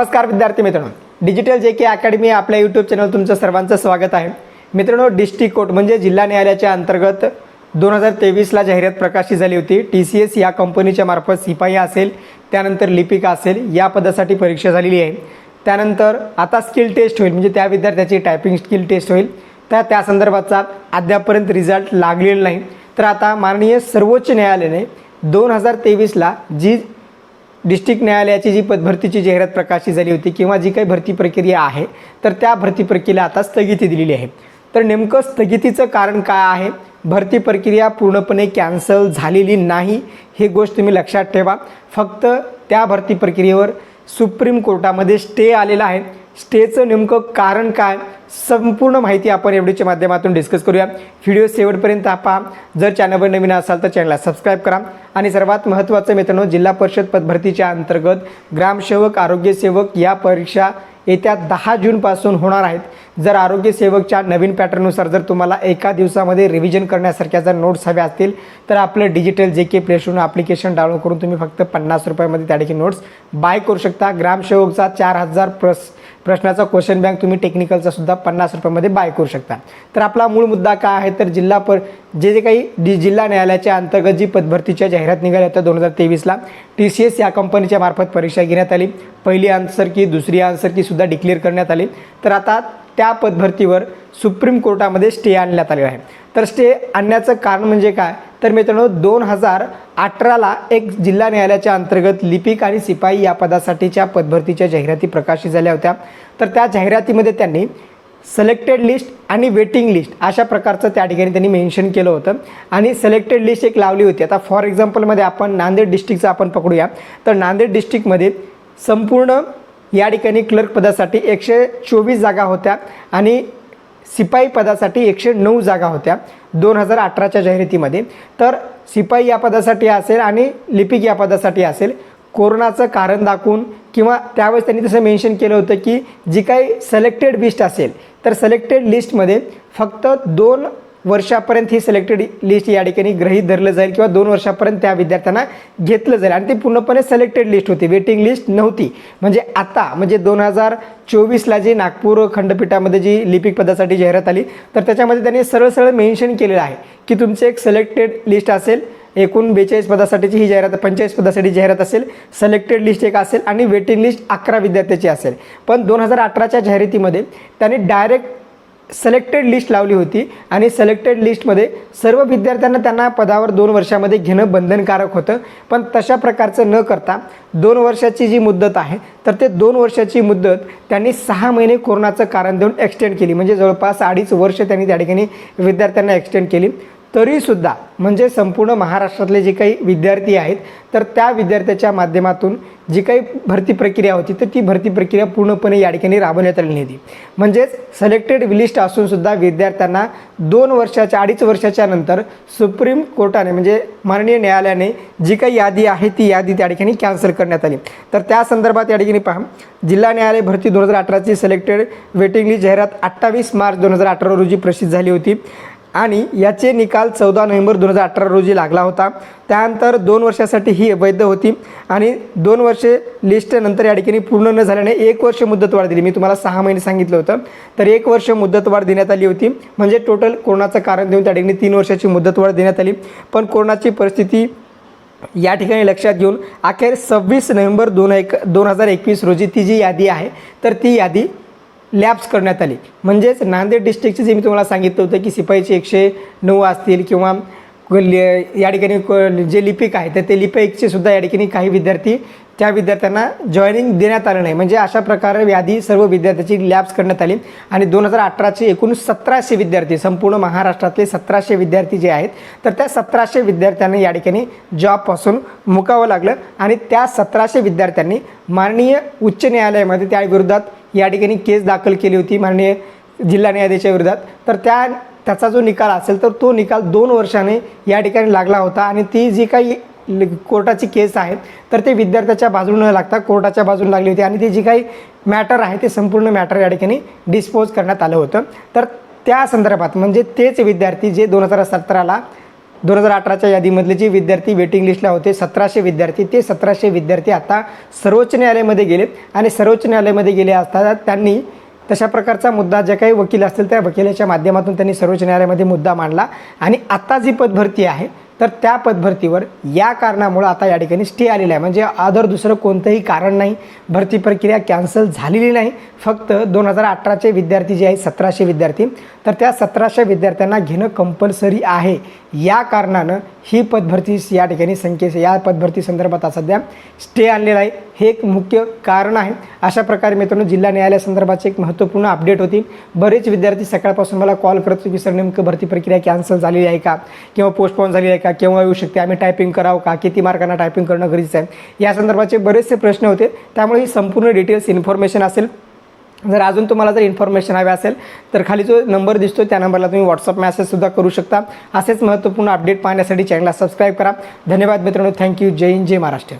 नमस्कार विद्यार्थी मित्रांनो. डिजिटल जे के अकॅडमी आपल्या यूट्यूब चॅनल तुमचं सर्वांचं स्वागत आहे. मित्रांनो डिस्ट्रिक्ट कोर्ट म्हणजे जिल्हा न्यायालयाच्या अंतर्गत दोन हजार तेवीसला जाहिरात प्रकाशित झाली होती. टी सी एस या कंपनीच्या मार्फत सिपाही असेल त्यानंतर लिपिका असेल या पदासाठी परीक्षा झालेली आहे. त्यानंतर आता स्किल टेस्ट होईल म्हणजे त्या विद्यार्थ्याची टायपिंग स्किल टेस्ट होईल. त्या त्या संदर्भाचा अद्यापपर्यंत रिझल्ट लागलेला नाही. तर आता माननीय सर्वोच्च न्यायालयाने दोन हजार तेवीसला जी डिस्ट्रिक्ट न्यायालयाची जी पदभरतीची जाहिरात प्रकाशित झाली होती किंवा जी काही भरती प्रक्रिया आहे तर त्या भरती प्रक्रियेला आता स्थगिती दिलेली आहे. तर नेमकं स्थगितीचं कारण काय आहे? भरती प्रक्रिया पूर्णपणे कॅन्सल झालेली नाही ही गोष्ट तुम्ही लक्षात ठेवा. फक्त त्या भरती प्रक्रियेवर सुप्रीम कोर्टामध्ये स्टे आलेला आहे. स्टेचं नेमकं कारण काय? संपूर्ण माहिती आपण एवढीच्या माध्यमातून डिस्कस करूया. व्हिडिओ शेवटपर्यंत पहा. जर चॅनलवर नवीन असाल तर चॅनलला सबस्क्राईब करा. आणि सर्वात महत्त्वाचं मित्रांनो जिल्हा परिषद पदभरतीच्या अंतर्गत ग्रामसेवक आरोग्यसेवक या परीक्षा येत्या दहा जूनपासून होणार आहेत. जर आरोग्यसेवकच्या नवीन पॅटर्ननुसार जर तुम्हाला एका दिवसामध्ये रिव्हिजन करण्यासारख्या जर नोट्स हव्या असतील तर आपलं डिजिटल जे के प्लेस्टोरनं ॲप्लिकेशन डाउनलोड करून तुम्ही फक्त पन्नास रुपयामध्ये त्या ठिकाणी नोट्स बाय करू शकता. ग्रामसेवकचा चार हजार प्रस प्रश्नाचा क्वेश्चन बँक तुम्ही टेक्निकलचा सुद्धा पन्नास रुपयामध्ये बाय करू शकता. तर आपला मूळ मुद्दा काय आहे? तर जिल्हा पर जे जे काही डि जिल्हा न्यायालयाच्या अंतर्गत जी पदभरतीच्या जाहिरात निघाल्या होत्या दोन हजार तेवीसला टी सी एस या कंपनीच्या मार्फत परीक्षा घेण्यात आली. पहिली आन्सर की दुसरी आन्सर की सुद्धा डिक्लेअर करण्यात आली. तर आता त्या पदभरतीवर सुप्रीम कोर्टामध्ये स्टे आणण्यात आलेला आहे. तर स्टे आणण्याचं कारण म्हणजे काय? तर मित्रांनो दोन हजार अठराला एक जिल्हा न्यायालयाच्या अंतर्गत लिपिक आणि सिपाई या पदासाठीच्या पदभरतीच्या जाहिराती प्रकाशित झाल्या होत्या. तर त्या जाहिरातीमध्ये त्यांनी सिलेक्टेड लिस्ट आणि वेटिंग लिस्ट अशा प्रकारचं त्या ठिकाणी त्यांनी मेन्शन केलं होतं. आणि सिलेक्टेड लिस्ट एक लावली होती. आता फॉर एक्झाम्पलमध्ये आपण नांदेड डिस्ट्रिक्टचं आपण पकडूया. तर नांदेड डिस्ट्रिक्टमध्ये संपूर्ण या ठिकाणी क्लर्क पदासाठी एकशे चोवीस जागा होत्या आणि सिपाई पदासाठी एकशे नऊ जागा होत्या दोन हजार अठराच्या जाहिरातीमध्ये. तर सिपाई या पदासाठी असेल आणि लिपिक या पदासाठी असेल कोरोनाचं कारण दाखवून किंवा त्यावेळेस त्यांनी तसं मेन्शन केलं होतं की जी काही सिलेक्टेड लिस्ट असेल तर सिलेक्टेड लिस्टमध्ये फक्त दोन वर्षापर्यंत ही सिलेक्टेड लिस्ट या ठिकाणी ग्रहीत धरलं जाईल किंवा दोन वर्षापर्यंत त्या विद्यार्थ्यांना घेतलं जाईल. आणि ती पूर्णपणे सिलेक्टेड लिस्ट होती. वेटिंग लिस्ट नव्हती. म्हणजे आता म्हणजे दोन हजार चोवीसला जी नागपूर खंडपीठामध्ये जी लिपिक पदासाठी जाहिरात आली तर त्याच्यामध्ये त्यांनी सरळ सरळ मेन्शन केलेलं आहे की तुमचे एक सिलेक्टेड लिस्ट असेल एकूण बेचाळीस पदासाठीची ही जाहिरात पंचेचाळीस पदासाठी जाहिरात असेल सिलेक्टेड लिस्ट एक असेल आणि वेटिंग लिस्ट अकरा विद्यार्थ्याची असेल. पण दोन हजार अठराच्या जाहिरातीमध्ये त्यांनी डायरेक्ट सिलेक्टेड लिस्ट लावली होती. आणि सिलेक्टेड लिस्टमध्ये सर्व विद्यार्थ्यांना त्यांना पदावर दोन वर्षामध्ये घेणं बंधनकारक होतं. पण तशा प्रकारचं न करता दोन वर्षाची जी मुदत आहे तर ते दोन वर्षाची मुद्दत त्यांनी सहा महिने कोरोनाचं कारण देऊन एक्सटेंड केली. म्हणजे जवळपास अडीच वर्ष त्यांनी त्या ठिकाणी विद्यार्थ्यांना एक्सटेंड केली. तरीसुद्धा म्हणजे संपूर्ण महाराष्ट्रातले जे काही विद्यार्थी आहेत तर त्या विद्यार्थ्याच्या माध्यमातून जी काही भरती प्रक्रिया होती तर ती भरती प्रक्रिया पूर्णपणे या ठिकाणी राबवण्यात आलेली होती. म्हणजेच सिलेक्टेड विलिस्ट असूनसुद्धा विद्यार्थ्यांना दोन वर्षाच्या अडीच वर्षाच्या नंतर सुप्रीम कोर्टाने म्हणजे माननीय न्यायालयाने जी काही यादी आहे ती यादी त्या ठिकाणी कॅन्सल करण्यात आली. तर त्या संदर्भात या ठिकाणी पहा. जिल्हा न्यायालय भरती दोन हजार अठराची सिलेक्टेड वेटिंग लिस्ट जाहिरात अठ्ठावीस मार्च दोन हजार अठरा रोजी प्रसिद्ध झाली होती. आणि याचे निकाल चौदा नोव्हेंबर दोन हजार अठरा रोजी लागला होता. त्यानंतर दोन वर्षासाठी ही वैध होती आणि दोन वर्षे लिस्ट नंतर या ठिकाणी पूर्ण न झाल्याने एक वर्ष मुदतवाढ दिली. मी तुम्हाला सहा महिने सांगितलं होतं. तर एक वर्ष मुदतवाढ देण्यात आली होती. म्हणजे टोटल कोरोनाचं कारण देऊन त्या ठिकाणी तीन वर्षाची मुदतवाढ देण्यात आली. पण कोरोनाची परिस्थिती या ठिकाणी लक्षात घेऊन अखेर सव्वीस नोव्हेंबर दोन एक दोन हजार एकवीस रोजी ती जी यादी आहे तर ती यादी लॅब्स करण्यात आली. म्हणजेच नांदेड डिस्ट्रिक्टचे जे मी तुम्हाला सांगितलं होतं की सिपाईचे एकशे नऊ असतील किंवा या ठिकाणी क- जे लिपिक आहे तर ते लिपिकचे सुद्धा या ठिकाणी काही विद्यार्थी त्या विद्यार्थ्यांना जॉईनिंग देण्यात आलं नाही. म्हणजे अशा प्रकारे यादी सर्व विद्यार्थ्याची लॅब्स करण्यात आली. आणि दोन हजार अठराचे एकूण सतराशे विद्यार्थी संपूर्ण महाराष्ट्रातले सतराशे विद्यार्थी जे आहेत तर त्या सतराशे विद्यार्थ्यांना या ठिकाणी जॉबपासून मुकावं लागलं. आणि त्या सतराशे विद्यार्थ्यांनी माननीय उच्च न्यायालयामध्ये त्या विरोधात या ठिकाणी केस दाखल केली होती माननीय जिल्हा न्यायाधीशाच्या विरोधात. तर त्या त्याचा जो निकाल असेल तर तो निकाल दोन वर्षाने या ठिकाणी लागला होता आणि ती जी काही कोर्टाची केस आहे तर ते विद्यार्थ्याच्या बाजूने न लागता कोर्टाच्या बाजूने लागली होती आणि ती जी काही मॅटर आहे ते संपूर्ण मॅटर या ठिकाणी डिस्पोज करण्यात आलं होतं. तर त्या संदर्भात म्हणजे तेच विद्यार्थी जे दोन हजार सतराला दोन हजार अठराच्या यादीमधले जे विद्यार्थी वेटिंग लिस्टला होते सतराशे विद्यार्थी ते सतराशे विद्यार्थी आता सर्वोच्च न्यायालयामध्ये गेले आणि सर्वोच्च न्यायालयामध्ये गेले असता त्यांनी तशा प्रकारचा मुद्दा जे काही वकील असतील त्या वकिलाच्या माध्यमातून त्यांनी सर्वोच्च न्यायालयामध्ये मुद्दा मांडला आणि आता जी पदभरती आहे तर त्या पदभरतीवर या कारणामुळं आता या ठिकाणी स्टे आलेला आहे. म्हणजे अदर दुसरं कोणतंही कारण नाही भरती प्रक्रिया कॅन्सल झालेली नाही. फक्त दोन हजार अठराचे विद्यार्थी जे आहेत सतराशे विद्यार्थी तर त्या सतराशे विद्यार्थ्यांना घेणं कंपल्सरी आहे. या कारणानं ही पदभरती या ठिकाणी संख्ये या पदभरती संदर्भात सध्या स्टे आणलेला आहे. हे एक मुख्य कारण आहे. अशा प्रकारे मित्रांनो जिल्हा न्यायालयासंदर्भाची एक महत्त्वपूर्ण अपडेट होती. बरेच विद्यार्थी सकाळपासून मला कॉल करत होते की सर नेमकं भरती प्रक्रिया कॅन्सल झालेली आहे का? किंवा पोस्टपोन झालेली आहे का? केव्हा येऊ शकते? आम्ही टायपिंग करावं का? किती मार्कांना टायपिंग करणं गरजेचं आहे? या संदर्भाचे बरेचसे प्रश्न होते. त्यामुळे ही संपूर्ण डिटेल्स इन्फॉर्मेशन असेल. जर अजून तुम्हाला जर इन्फॉर्मेशन हवी असेल तर खाली जो नंबर दिसतो त्या नंबरला तुम्ही व्हॉट्सअप मेसेजसुद्धा करू शकता. असेच महत्त्वपूर्ण अपडेट पाहण्यासाठी चॅनलला सबस्क्राईब करा. धन्यवाद मित्रांनो. थँक्यू जय हिंद जय महाराष्ट्र.